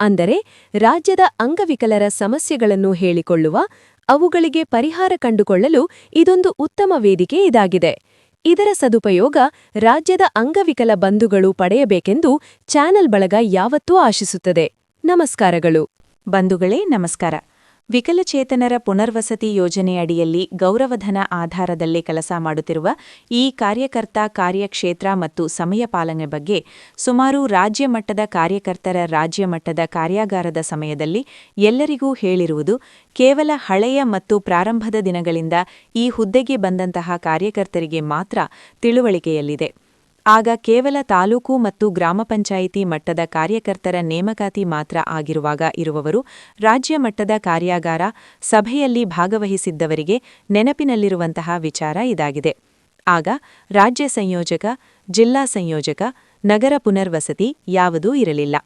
ಅಂದರೆ ರಾಜ್ಯದ ಅಂಗವಿಕಲರ ಸಮಸ್ಯೆಗಳನ್ನು ಹೇಳಿಕೊಳ್ಳುವ, ಅವುಗಳಿಗೆ ಪರಿಹಾರ ಕಂಡುಕೊಳ್ಳಲು ಇದೊಂದು ಉತ್ತಮ ವೇದಿಕೆ ಇದಾಗಿದೆ. ಇದರ ಸದುಪಯೋಗ ರಾಜ್ಯದ ಅಂಗವಿಕಲ ಬಂಧುಗಳು ಪಡೆಯಬೇಕೆಂದು ಚಾನೆಲ್ ಬಳಗ ಯಾವತ್ತೂ ಆಶಿಸುತ್ತದೆ. ನಮಸ್ಕಾರಗಳು. ಬಂಧುಗಳೇ, ನಮಸ್ಕಾರ. ವಿಕಲಚೇತನರ ಪುನರ್ವಸತಿ ಯೋಜನೆಯಡಿಯಲ್ಲಿ ಗೌರವಧನ ಆಧಾರದಲ್ಲಿ ಕೆಲಸ ಮಾಡುತ್ತಿರುವ ಈ ಕಾರ್ಯಕರ್ತ ಕಾರ್ಯಕ್ಷೇತ್ರ ಮತ್ತು ಸಮಯ ಪಾಲನೆ ಬಗ್ಗೆ ಸುಮಾರು ರಾಜ್ಯ ಮಟ್ಟದ ಕಾರ್ಯಕರ್ತರ ರಾಜ್ಯ ಮಟ್ಟದ ಕಾರ್ಯಾಗಾರದ ಸಮಯದಲ್ಲಿ ಎಲ್ಲರಿಗೂ ಹೇಳಿರುವುದು, ಕೇವಲ ಹಳೆಯ ಮತ್ತು ಪ್ರಾರಂಭದ ದಿನಗಳಿಂದ ಈ ಹುದ್ದೆಗೆ ಬಂದಂತಹ ಕಾರ್ಯಕರ್ತರಿಗೆ ಮಾತ್ರ ತಿಳುವಳಿಕೆಯಲ್ಲಿದೆ. ಆಗ ಕೇವಲ ತಾಲೂಕು ಮತ್ತು ಗ್ರಾಮ ಪಂಚಾಯಿತಿ ಮಟ್ಟದ ಕಾರ್ಯಕರ್ತರ ನೇಮಕಾತಿ ಮಾತ್ರ ಆಗಿರುವಾಗ ಇರುವವರು ರಾಜ್ಯ ಮಟ್ಟದ ಕಾರ್ಯಾಗಾರ ಸಭೆಯಲ್ಲಿ ಭಾಗವಹಿಸಿದ್ದವರಿಗೆ ನೆನಪಿನಲ್ಲಿರುವಂತಹ ವಿಚಾರ ಇದಾಗಿದೆ. ಆಗ ರಾಜ್ಯ ಸಂಯೋಜಕ, ಜಿಲ್ಲಾ ಸಂಯೋಜಕ, ನಗರ ಪುನರ್ವಸತಿ ಯಾವುದೂ ಇರಲಿಲ್ಲ.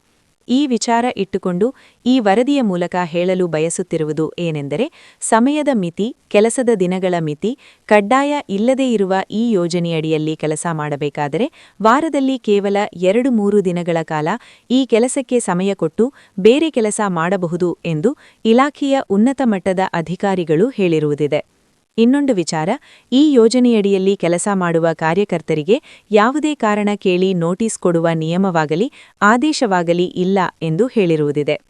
ಈ ವಿಚಾರ ಇಟ್ಟುಕೊಂಡು ಈ ವರದಿಯ ಮೂಲಕ ಹೇಳಲು ಬಯಸುತ್ತಿರುವುದು ಏನೆಂದರೆ, ಸಮಯದ ಮಿತಿ, ಕೆಲಸದ ದಿನಗಳ ಮಿತಿ, ಕಡ್ಡಾಯ ಇಲ್ಲದೇ ಇರುವ ಈ ಯೋಜನೆಯಡಿಯಲ್ಲಿ ಕೆಲಸ ಮಾಡಬೇಕಾದರೆ ವಾರದಲ್ಲಿ ಕೇವಲ ಎರಡು ಮೂರು ದಿನಗಳ ಕಾಲ ಈ ಕೆಲಸಕ್ಕೆ ಸಮಯ ಕೊಟ್ಟು ಬೇರೆ ಕೆಲಸ ಮಾಡಬಹುದು ಎಂದು ಇಲಾಖೆಯ ಉನ್ನತ ಮಟ್ಟದ ಅಧಿಕಾರಿಗಳು ಹೇಳಿರುವುದಿದೆ. ಇನ್ನೊಂದು ವಿಚಾರ, ಈ ಯೋಜನೆಯಡಿಯಲ್ಲಿ ಕೆಲಸ ಮಾಡುವ ಕಾರ್ಯಕರ್ತರಿಗೆ ಯಾವುದೇ ಕಾರಣ ಕೇಳಿ ನೋಟಿಸ್ ಕೊಡುವ ನಿಯಮವಾಗಲಿ, ಆದೇಶವಾಗಲಿ ಇಲ್ಲ ಎಂದು ಹೇಳಿರುವುದಿದೆ.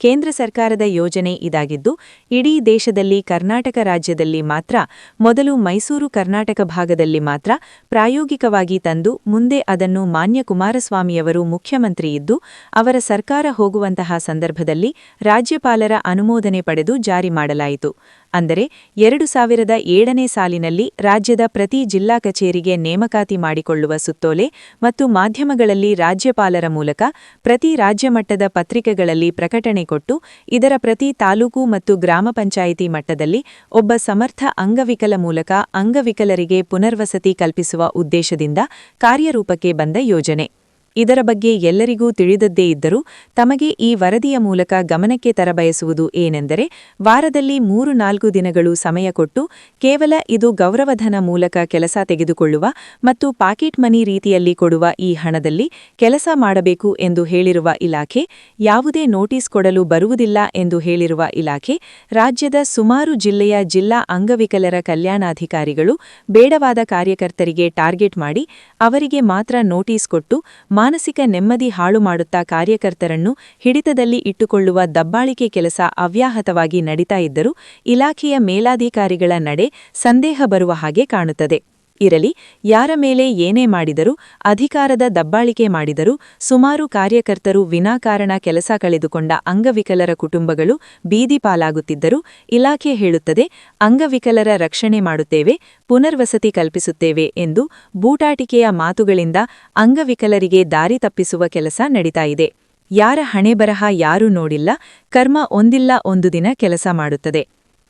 ಕೇಂದ್ರ ಸರ್ಕಾರದ ಯೋಜನೆ ಇದಾಗಿದ್ದು, ಇಡೀ ದೇಶದಲ್ಲಿ ಕರ್ನಾಟಕ ರಾಜ್ಯದಲ್ಲಿ ಮಾತ್ರ, ಮೊದಲು ಮೈಸೂರು ಕರ್ನಾಟಕ ಭಾಗದಲ್ಲಿ ಮಾತ್ರ ಪ್ರಾಯೋಗಿಕವಾಗಿ ತಂದು, ಮುಂದೆ ಅದನ್ನು ಮಾನ್ಯ ಕುಮಾರಸ್ವಾಮಿಯವರು ಮುಖ್ಯಮಂತ್ರಿಯಿದ್ದು ಅವರ ಸರ್ಕಾರ ಹೋಗುವಂತಹ ಸಂದರ್ಭದಲ್ಲಿ ರಾಜ್ಯಪಾಲರ ಅನುಮೋದನೆ ಪಡೆದು ಜಾರಿ ಮಾಡಲಾಯಿತು. ಅಂದರೆ ಎರಡು ಸಾವಿರದ ಏಳನೇ ಸಾಲಿನಲ್ಲಿ ರಾಜ್ಯದ ಪ್ರತಿ ಜಿಲ್ಲಾ ಕಚೇರಿಗೆ ನೇಮಕಾತಿ ಮಾಡಿಕೊಳ್ಳುವ ಸುತ್ತೋಲೆ ಮತ್ತು ಮಾಧ್ಯಮಗಳಲ್ಲಿ ರಾಜ್ಯಪಾಲರ ಮೂಲಕ ಪ್ರತಿ ರಾಜ್ಯಮಟ್ಟದ ಪತ್ರಿಕೆಗಳಲ್ಲಿ ಪ್ರಕಟಣೆ ಕೊಟ್ಟು ಇದರ ಪ್ರತಿ ತಾಲೂಕು ಮತ್ತು ಗ್ರಾಮ ಪಂಚಾಯಿತಿ ಮಟ್ಟದಲ್ಲಿ ಒಬ್ಬ ಸಮರ್ಥ ಅಂಗವಿಕಲ ಮೂಲಕ ಅಂಗವಿಕಲರಿಗೆ ಪುನರ್ವಸತಿ ಕಲ್ಪಿಸುವ ಉದ್ದೇಶದಿಂದ ಕಾರ್ಯರೂಪಕ್ಕೆ ಬಂದ ಯೋಜನೆ. ಇದರ ಬಗ್ಗೆ ಎಲ್ಲರಿಗೂ ತಿಳಿದದ್ದೇ ಇದ್ದರೂ ತಮಗೆ ಈ ವರದಿಯ ಮೂಲಕ ಗಮನಕ್ಕೆ ತರಬಯಸುವುದು ಏನೆಂದರೆ ವಾರದಲ್ಲಿ ಮೂರು ನಾಲ್ಕು ದಿನಗಳು ಸಮಯ ಕೊಟ್ಟು ಕೇವಲ ಇದು ಗೌರವಧನ ಮೂಲಕ ಕೆಲಸ ತೆಗೆದುಕೊಳ್ಳುವ ಮತ್ತು ಪಾಕೆಟ್ ಮನಿ ರೀತಿಯಲ್ಲಿ ಕೊಡುವ ಈ ಹಣದಲ್ಲಿ ಕೆಲಸ ಮಾಡಬೇಕು ಎಂದು ಹೇಳಿರುವ ಇಲಾಖೆ ಯಾವುದೇ ನೋಟಿಸ್ ಕೊಡಲು ಬರುವುದಿಲ್ಲ ಎಂದು ಹೇಳಿರುವ ಇಲಾಖೆ ರಾಜ್ಯದ ಸುಮಾರು ಜಿಲ್ಲೆಯ ಜಿಲ್ಲಾ ಅಂಗವಿಕಲರ ಕಲ್ಯಾಣಾಧಿಕಾರಿಗಳು ಬೇಡವಾದ ಕಾರ್ಯಕರ್ತರಿಗೆ ಟಾರ್ಗೆಟ್ ಮಾಡಿ ಅವರಿಗೆ ಮಾತ್ರ ನೋಟಿಸ್ ಕೊಟ್ಟು ಮಾನಸಿಕ ನೆಮ್ಮದಿ ಹಾಳು ಮಾಡುತ್ತಾ ಕಾರ್ಯಕರ್ತರನ್ನು ಹಿಡಿತದಲ್ಲಿ ಇಟ್ಟುಕೊಳ್ಳುವ ದಬ್ಬಾಳಿಕೆ ಕೆಲಸ ಅವ್ಯಾಹತವಾಗಿ ನಡೀತಾ ಇದ್ದರೂ ಇಲಾಖೆಯ ಮೇಲಾಧಿಕಾರಿಗಳ ನಡೆ ಸಂದೇಹ ಬರುವ ಹಾಗೆ ಕಾಣುತ್ತದೆ. ಇರಲಿ, ಯಾರ ಮೇಲೆ ಏನೇ ಮಾಡಿದರೂ, ಅಧಿಕಾರದ ದಬ್ಬಾಳಿಕೆ ಮಾಡಿದರೂ, ಸುಮಾರು ಕಾರ್ಯಕರ್ತರು ವಿನಾಕಾರಣ ಕೆಲಸ ಕಳೆದುಕೊಂಡ ಅಂಗವಿಕಲರ ಕುಟುಂಬಗಳು ಬೀದಿ ಪಾಲಾಗುತ್ತಿದ್ದರು, ಇಲಾಖೆ ಹೇಳುತ್ತದೆ, ಅಂಗವಿಕಲರ ರಕ್ಷಣೆ ಮಾಡುತ್ತೇವೆ, ಪುನರ್ವಸತಿ ಕಲ್ಪಿಸುತ್ತೇವೆ ಎಂದು ಬೂಟಾಟಿಕೆಯ ಮಾತುಗಳಿಂದ ಅಂಗವಿಕಲರಿಗೆ ದಾರಿ ತಪ್ಪಿಸುವ ಕೆಲಸ ನಡೀತಾ ಇದೆ. ಯಾರ ಹಣೆಬರಹ ಯಾರೂ ನೋಡಿಲ್ಲ, ಕರ್ಮ ಒಂದಿಲ್ಲ, ಒಂದು ದಿನ ಕೆಲಸ ಮಾಡುತ್ತದೆ.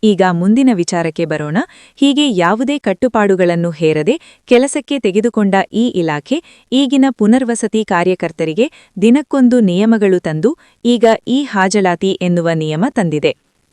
ಈಗ ಮುಂದಿನ ವಿಚಾರಕ್ಕೆ ಬರೋಣ. ಹೀಗೆ ಯಾವುದೇ ಕಟ್ಟುಪಾಡುಗಳನ್ನು ಹೇರದೆ ಕೆಲಸಕ್ಕೆ ತೆಗೆದುಕೊಂಡ ಈ ಇಲಾಖೆ ಈಗಿನ ಪುನರ್ವಸತಿ ಕಾರ್ಯಕರ್ತರಿಗೆ ದಿನಕ್ಕೊಂದು ನಿಯಮಗಳು ತಂದು ಈಗ ಈ ಹಾಜಲಾತಿ ಎನ್ನುವ ನಿಯಮ ತಂದಿದೆ.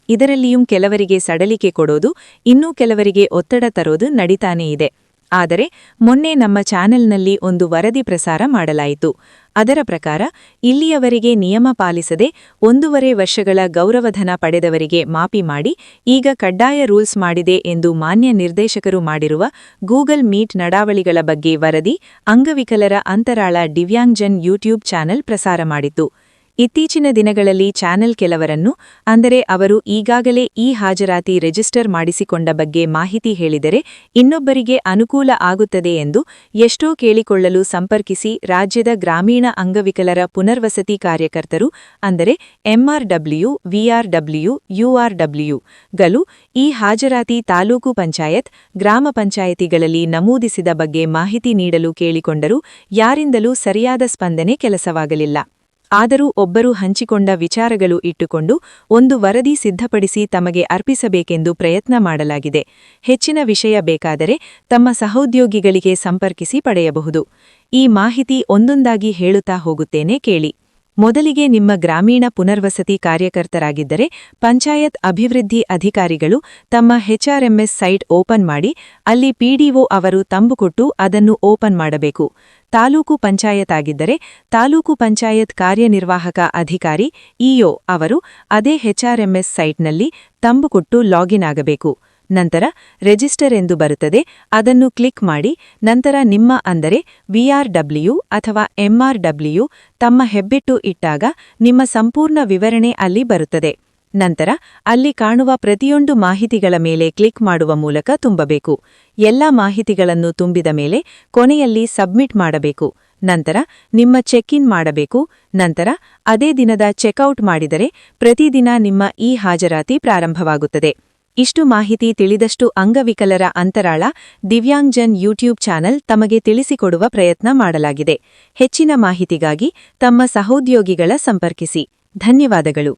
ಇದರಲ್ಲಿಯೂ ಕೆಲವರಿಗೆ ಸಡಲಿಕೆ ಕೊಡೋದು, ಇನ್ನೂ ಕೆಲವರಿಗೆ ಒತ್ತಡ ತರೋದು ನಡೀತಾನೇ ಇದೆ. ಆದರೆ ಮೊನ್ನೆ ನಮ್ಮ ಚಾನೆಲ್ನಲ್ಲಿ ಒಂದು ವರದಿ ಪ್ರಸಾರ ಮಾಡಲಾಯಿತು. ಅದರ ಪ್ರಕಾರ, ಇಲ್ಲಿಯವರೆಗೆ ನಿಯಮ ಪಾಲಿಸದೆ ಒಂದೂವರೆ ವರ್ಷಗಳ ಗೌರವಧನ ಪಡೆದವರಿಗೆ ಮಾಪಿ ಮಾಡಿ, ಈಗ ಕಡ್ಡಾಯ ರೂಲ್ಸ್ ಮಾಡಿದೆ ಎಂದು ಮಾನ್ಯ ನಿರ್ದೇಶಕರು ಮಾಡಿರುವ ಗೂಗಲ್ ಮೀಟ್ ನಡಾವಳಿಗಳ ಬಗ್ಗೆ ವರದಿ, ಅಂಗವಿಕಲರ ಅಂತರಾಳ ದಿವ್ಯಾಂಗ್ಜನ್ ಯೂಟ್ಯೂಬ್ ಚಾನೆಲ್ ಪ್ರಸಾರ ಮಾಡಿತು. ಇತ್ತೀಚಿನ ದಿನಗಳಲ್ಲಿ ಚಾನೆಲ್ ಕೆಲವರನ್ನು, ಅಂದರೆ ಅವರು ಈಗಾಗಲೇ ಈ ಹಾಜರಾತಿ ರಿಜಿಸ್ಟರ್ ಮಾಡಿಸಿಕೊಂಡ ಬಗ್ಗೆ ಮಾಹಿತಿ ಹೇಳಿದರೆ ಇನ್ನೊಬ್ಬರಿಗೆ ಅನುಕೂಲ ಆಗುತ್ತದೆ ಎಂದು ಎಷ್ಟೋ ಕೇಳಿಕೊಳ್ಳಲು ಸಂಪರ್ಕಿಸಿ ರಾಜ್ಯದ ಗ್ರಾಮೀಣ ಅಂಗವಿಕಲರ ಪುನರ್ವಸತಿ ಕಾರ್ಯಕರ್ತರು, ಅಂದರೆ ಎಂಆರ್ಡಬ್ಲ್ಯೂ, ವಿಆರ್ಡಬ್ಲ್ಯೂ, ಯುಆರ್ಡಬ್ಲ್ಯೂ ಗಲು ಈ ಹಾಜರಾತಿ ತಾಲೂಕು ಪಂಚಾಯತ್, ಗ್ರಾಮ ಪಂಚಾಯತಿಗಳಲ್ಲಿ ನಮೂದಿಸಿದ ಬಗ್ಗೆ ಮಾಹಿತಿ ನೀಡಲು ಕೇಳಿಕೊಂಡರೂ ಯಾರಿಂದಲೂ ಸರಿಯಾದ ಸ್ಪಂದನೆ ಕೆಲಸವಾಗಲಿಲ್ಲ. ಆದರೂ ಒಬ್ಬರು ಹಂಚಿಕೊಂಡ ವಿಚಾರಗಳು ಇಟ್ಟುಕೊಂಡು ಒಂದು ವರದಿ ಸಿದ್ಧಪಡಿಸಿ ತಮಗೆ ಅರ್ಪಿಸಬೇಕೆಂದು ಪ್ರಯತ್ನ ಮಾಡಲಾಗಿದೆ. ಹೆಚ್ಚಿನ ವಿಷಯ ಬೇಕಾದರೆ ತಮ್ಮ ಸಹೋದ್ಯೋಗಿಗಳಿಗೆ ಸಂಪರ್ಕಿಸಿ ಪಡೆಯಬಹುದು. ಈ ಮಾಹಿತಿ ಒಂದೊಂದಾಗಿ ಹೇಳುತ್ತಾ ಹೋಗುತ್ತೇನೆ ಕೇಳಿ. ಮೊದಲಿಗೆ ನಿಮ್ಮ ಗ್ರಾಮೀಣ ಪುನರ್ವಸತಿ ಕಾರ್ಯಕರ್ತರಾಗಿದ್ದರೆ ಪಂಚಾಯತ್ ಅಭಿವೃದ್ಧಿ ಅಧಿಕಾರಿಗಳು ತಮ್ಮ ಹೆಚ್ಆರ್ಎಂಎಸ್ ಸೈಟ್ ಓಪನ್ ಮಾಡಿ ಅಲ್ಲಿ ಪಿಡಿಒ ಅವರು ತಂಬುಕೊಟ್ಟು ಅದನ್ನು ಓಪನ್ ಮಾಡಬೇಕು. ತಾಲೂಕು ಪಂಚಾಯತ್ ಆಗಿದ್ದರೆ ತಾಲೂಕು ಪಂಚಾಯತ್ ಕಾರ್ಯನಿರ್ವಾಹಕ ಅಧಿಕಾರಿ ಇಒ ಅವರು ಅದೇ ಹೆಚ್ಆರ್ಎಂಎಸ್ ಸೈಟ್ನಲ್ಲಿ ತಂಬು ಕೊಟ್ಟು ಲಾಗಿನ್ ಆಗಬೇಕು. ನಂತರ ರಿಜಿಸ್ಟರ್ ಎಂದು ಬರುತ್ತದೆ. ಅದನ್ನು ಕ್ಲಿಕ್ ಮಾಡಿ, ನಂತರ ನಿಮ್ಮ ಅಂದರೆ ವಿಆರ್ಡಬ್ಲ್ಯೂ ಅಥವಾ ಎಂಆರ್ಡಬ್ಲ್ಯೂ ತಮ್ಮ ಹೆಬ್ಬೆಟ್ಟು ಇಟ್ಟಾಗ ನಿಮ್ಮ ಸಂಪೂರ್ಣ ವಿವರಣೆ ಅಲ್ಲಿ ಬರುತ್ತದೆ. ನಂತರ ಅಲ್ಲಿ ಕಾಣುವ ಪ್ರತಿಯೊಂದು ಮಾಹಿತಿಗಳ ಮೇಲೆ ಕ್ಲಿಕ್ ಮಾಡುವ ಮೂಲಕ ತುಂಬಬೇಕು. ಎಲ್ಲ ಮಾಹಿತಿಗಳನ್ನು ತುಂಬಿದ ಮೇಲೆ ಕೊನೆಯಲ್ಲಿ ಸಬ್ಮಿಟ್ ಮಾಡಬೇಕು. ನಂತರ ನಿಮ್ಮ ಚೆಕ್ ಇನ್ ಮಾಡಬೇಕು. ನಂತರ ಅದೇ ದಿನದ ಚೆಕ್ಔಟ್ ಮಾಡಿದರೆ ಪ್ರತಿದಿನ ನಿಮ್ಮ ಈ ಹಾಜರಾತಿ ಪ್ರಾರಂಭವಾಗುತ್ತದೆ. ಇಷ್ಟು ಮಾಹಿತಿ ತಿಳಿದಷ್ಟು ಅಂಗವಿಕಲರ ಅಂತರಾಳ ದಿವ್ಯಾಂಗ್ಜನ್ ಯೂಟ್ಯೂಬ್ ಚಾನೆಲ್ ತಮಗೆ ತಿಳಿಸಿಕೊಡುವ ಪ್ರಯತ್ನ ಮಾಡಲಾಗಿದೆ. ಹೆಚ್ಚಿನ ಮಾಹಿತಿಗಾಗಿ ತಮ್ಮ ಸಹೋದ್ಯೋಗಿಗಳ ಸಂಪರ್ಕಿಸಿ. ಧನ್ಯವಾದಗಳು.